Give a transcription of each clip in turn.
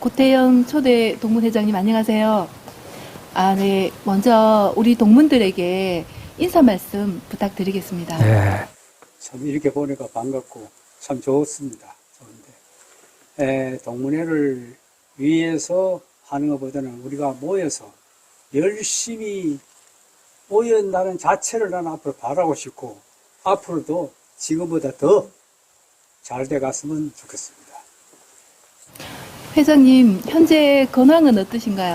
고태영 초대 동문회장님 안녕하세요. 아, 네. 먼저 우리 동문들에게 인사 말씀 부탁드리겠습니다. 예. 참 이렇게 보니까 반갑고 참 좋습니다. 좋은데 에, 동문회를 위해서 하는 것보다는 우리가 모여서 열심히 모였다는 자체를 나는 앞으로 바라고 싶고 앞으로도 지금보다 더 잘 돼 갔으면 좋겠습니다. 회장님, 현재 근황은 어떠신가요?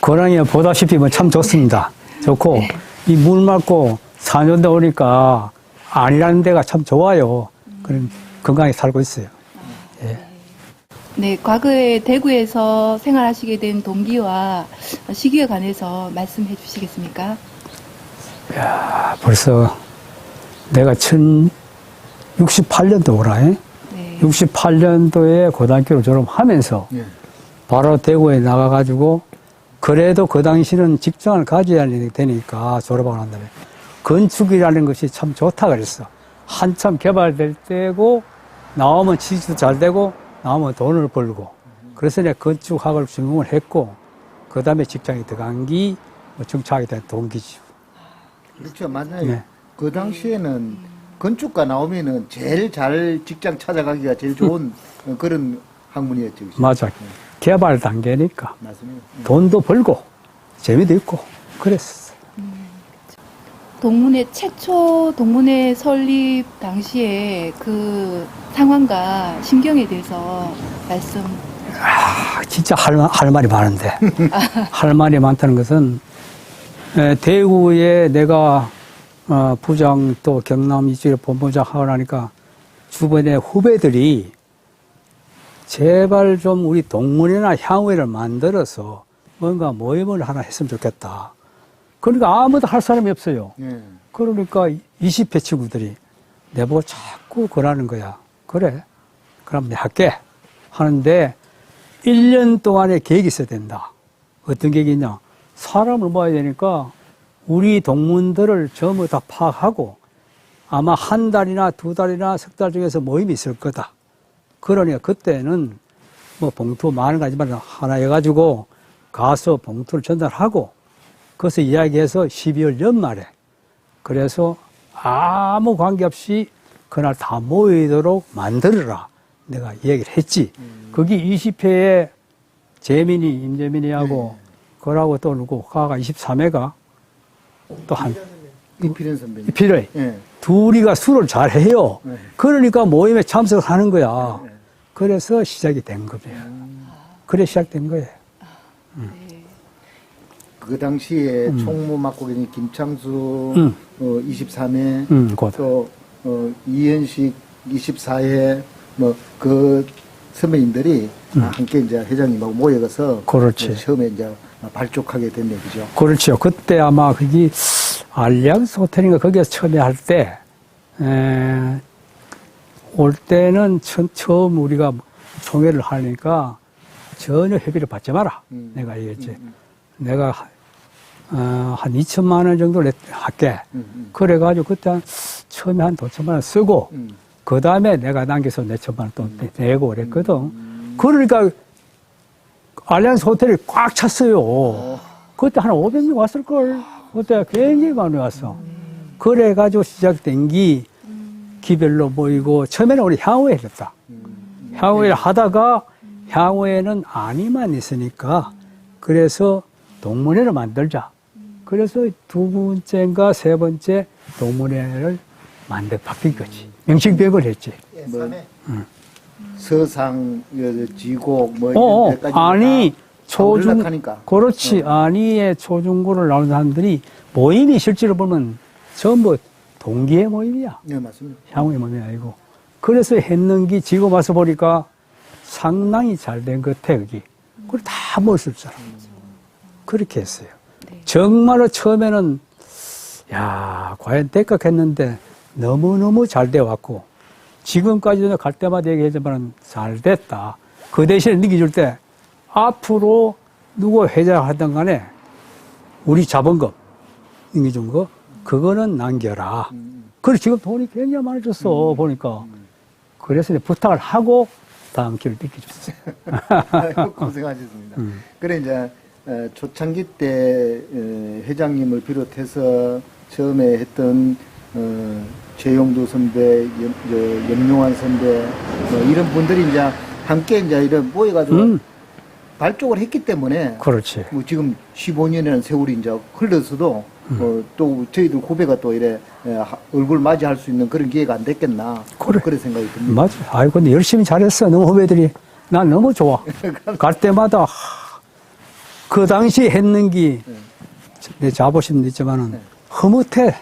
고랑이 보다시피 뭐 참 좋습니다. 좋고, 이물 맑고 산연대 오니까 아니라는 데가 참 좋아요. 그런 건강히 살고 있어요. 네, 과거에 대구에서 생활하시게 된 동기와 시기에 관해서 말씀해 주시겠습니까? 아, 벌써 내가 1068년도 오라, 에? 네. 68년도에 고등학교를 졸업하면서 바로 대구에 나가가지고 그래도 그 당시는 직장을 가져야 되니까 졸업하고 난 다음에 건축이라는 것이 참 좋다 그랬어. 한참 개발될 때고 나오면 취직도 잘 되고 나오면 돈을 벌고 그래서 내가 건축학을 전공을 했고 그 다음에 직장에 들어간 게뭐 정착하게 된 동기죠. 그렇죠. 맞아요. 네. 그 당시에는 건축가 나오면은 제일 잘 직장 찾아가기가 제일 좋은 어, 그런 학문이었죠. 맞아. 개발 단계니까 맞습니다. 돈도 벌고 재미도 있고 그랬어. 동문회 최초 동문회 설립 당시에 그 상황과 심경에 대해서 말씀. 아, 진짜 할, 말- 할 말이 많은데. 할 말이 많다는 것은, 에, 대구에 내가, 어, 부장 또 경남 이쪽에 본부장 하고 나니까 주변에 후배들이 제발 좀 우리 동문회나 향후회를 만들어서 뭔가 모임을 하나 했으면 좋겠다. 그러니까 아무도 할 사람이 없어요. 예. 그러니까 20회 친구들이 내보고 자꾸 그러는 거야. 그래. 그럼 내가 할게. 하는데 1년 동안의 계획이 있어야 된다. 어떤 계획이냐. 사람을 모아야 되니까 우리 동문들을 전부 다 파악하고 아마 한 달이나 두 달이나 석 달 중에서 모임이 있을 거다. 그러니까 그때는 뭐 봉투 많은 가지만 하나 해가지고 가서 봉투를 전달하고 그것을 이야기해서 12월 연말에 그래서 아무 관계없이 그날 다 모이도록 만들어라. 내가 얘기를 했지. 거기 20회에 재민이, 임재민이하고 그러고 또 누구, 가가 23회가 또 한, 이필현 선배님. 필요해. 예. 둘이가 술을 잘 해요. 네. 그러니까 모임에 참석을 하는 거야. 네. 그래서 시작이 된 겁니다. 그래 시작된 거예요. 그 당시에 총무 맡고 계신 김창수 음. 어, 23회 음, 곧. 또 어, 이현식 24회 뭐 그 선배님들이 아, 함께 이제 회장님하고 모여서 음. 그렇지. 어, 처음에 이제 발족하게 됐네 그죠? 그렇죠. 그때 아마 그게 알리앙스 호텔인가 거기에서 처음에 할 때, 에, 올 때는 처, 처음 우리가 총회를 하니까 전혀 협의를 받지 마라. 음. 내가 얘기했지. 내가 하- 어, 한 2천만 원 정도 를 할게. 음, 음. 그래가지고 그때 한, 처음에 한 5천만 원 쓰고, 음. 그 다음에 내가 남겨서 내 천만 원또 내고 그랬거든. 그러니까 알리안스 호텔이 꽉 찼어요. 그때 한 500명 왔을걸. 그때 굉장히 많이 왔어. 그래가지고 시작된 게 기별로 모이고 처음에는 우리 향후회 했다. 향후회를 하다가 향후회는 안이만 있으니까 그래서 동문회를 만들자. 그래서 두 번째인가 세 번째 동문회를 만들 바뀐 거지. 명칭백을 했지. 뭐, 서상, 어, 지곡, 뭐, 어, 이런 데까지 아니, 다 초중. 그렇지. 아니의 초중고를 나오는 사람들이 모임이 실제로 보면 전부 동기의 모임이야. 네, 맞습니다. 향후의 모임이 아니고. 그래서 했는 게 지금 와서 보니까 상당히 잘 된 것 같아, 여기. 그걸 다 모였을 줄 알아. 그렇게 했어요. 네. 정말로 처음에는, 야, 과연 대각 했는데 너무너무 잘 돼 왔고, 지금까지도 갈 때마다 얘기하지만 잘 됐다. 그 대신에 느껴줄 때, 앞으로 누구 회장 하든 간에 우리 자본금, 넘겨준 거, 그거는 남겨라. 음. 그래 지금 돈이 굉장히 많아졌어 보니까. 그래서 이제 부탁을 하고 다음 뺏겨줬어요. 아이고, 고생하셨습니다. 음. 그래 이제 어, 초창기 때 어, 회장님을 비롯해서 처음에 했던 어, 최용도 선배, 염, 저, 염용환 선배 뭐 이런 분들이 이제 함께 이제 이런 모여가지고 음, 발족을 했기 때문에 그렇지. 뭐 지금 15년이라는 세월이 이제 흘러서도 음. 어, 또 저희들 후배가 또 이래 에, 하- 얼굴 맞이할 수 있는 그런 기회가 안 됐겠나 그래. 그런 생각이 듭니다. 맞아. 아이고, 근데 열심히 잘했어. 너무 후배들이. 난 너무 좋아. 갈 때마다, 하, 그 당시 했는 게, 내 자부심도 있지만은, 흐뭇해.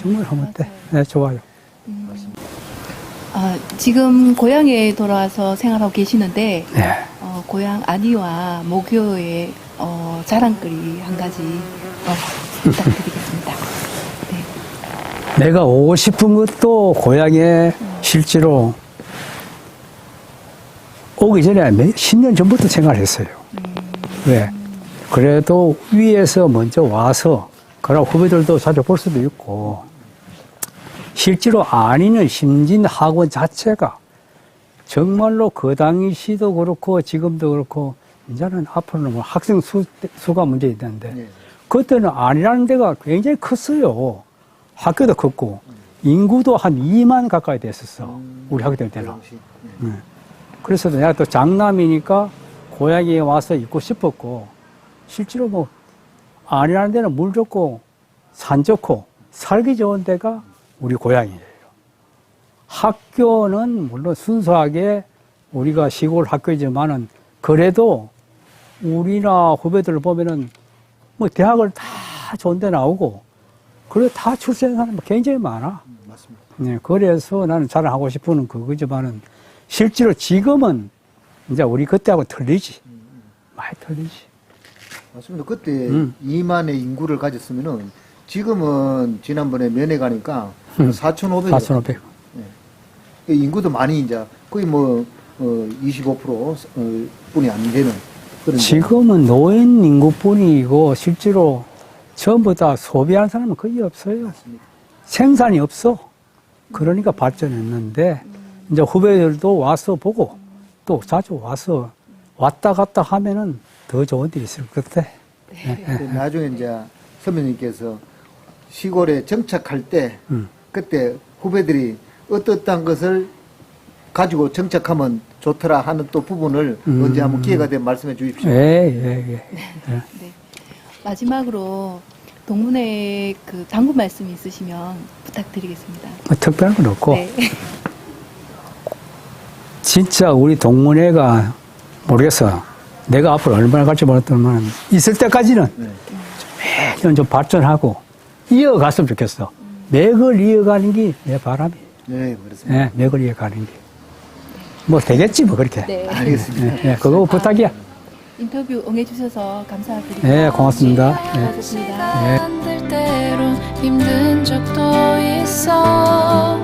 정말 흐뭇해. 네, 좋아요. 아, 지금 고향에 돌아와서 생활하고 계시는데 네. 어, 고향 안위와 모교의 어, 자랑거리 한 가지 어, 부탁드리겠습니다. 네. 내가 오고 싶은 것도 고향에 실제로 오기 전에 몇- 10년 전부터 생각했어요. 왜? 그래도 위에서 먼저 와서, 그러고 후배들도 자주 볼 수도 있고, 실제로 안이는 심진 학원 자체가 정말로 그 당시도 그렇고 지금도 그렇고, 이제는 앞으로는 뭐 학생 수, 수가 문제 있는데, 네. 그때는 안이라는 데가 굉장히 컸어요. 학교도 컸고, 인구도 한 2만 가까이 됐었어. 우리 학교 그 때는. 당시. 네. 그래서 내가 또 장남이니까 고향에 와서 있고 싶었고, 실제로 뭐, 안이라는 데는 물 좋고, 산 좋고, 살기 좋은 데가 우리 고향이에요. 학교는 물론 순수하게 우리가 시골 학교이지만은, 그래도 우리나 후배들을 보면은 뭐 대학을 다 좋은 데 나오고, 그래 다 출세한 사람 굉장히 많아. 음, 맞습니다. 네, 그래서 나는 자랑하고 싶은 건 그거지만은 실제로 지금은 이제 우리 그때하고 틀리지. 많이 틀리지. 맞습니다. 그때 음. 2만의 인구를 가졌으면은 지금은 지난번에 면회 가니까 음. 4,500. 4,500. 인구도 많이 이제 거의 뭐 어, 25% 어, 뿐이 안 되는 그런. 지금은 노인 인구뿐이고 실제로 전부 다 소비하는 사람은 거의 없어요. 맞습니다. 생산이 없어. 그러니까 발전했는데 이제 후배들도 와서 보고 또 자주 와서 왔다 갔다 하면은 더 좋은 일이 있을 것 같아. 그 나중에 이제 선배님께서 시골에 정착할 때 음. 그때 후배들이 어떠한 것을 가지고 정착하면 좋더라 하는 또 부분을 음. 언제 한번 기회가 되면 말씀해 주십시오. 예, 예, 예. 네. 마지막으로 동문회 그 당부 말씀이 있으시면 부탁드리겠습니다. 뭐 특별한 건 없고 네. 진짜 우리 동문회가 모르겠어. 내가 앞으로 얼마나 갈지 모르겠지만 있을 때까지는 네. 매년 좀 발전하고 이어갔으면 좋겠어. 맥을 이어가는 게 내 바람이에요. 네, 그렇습니다. 예, 맥을 이어가는 게. 뭐 되겠지 뭐 그렇게. 네. 알겠습니다. 예, 예, 그거 부탁이야. 인터뷰 응해주셔서 감사드립니다. 네, 고맙습니다. 시간들 때론 힘든 적도 있어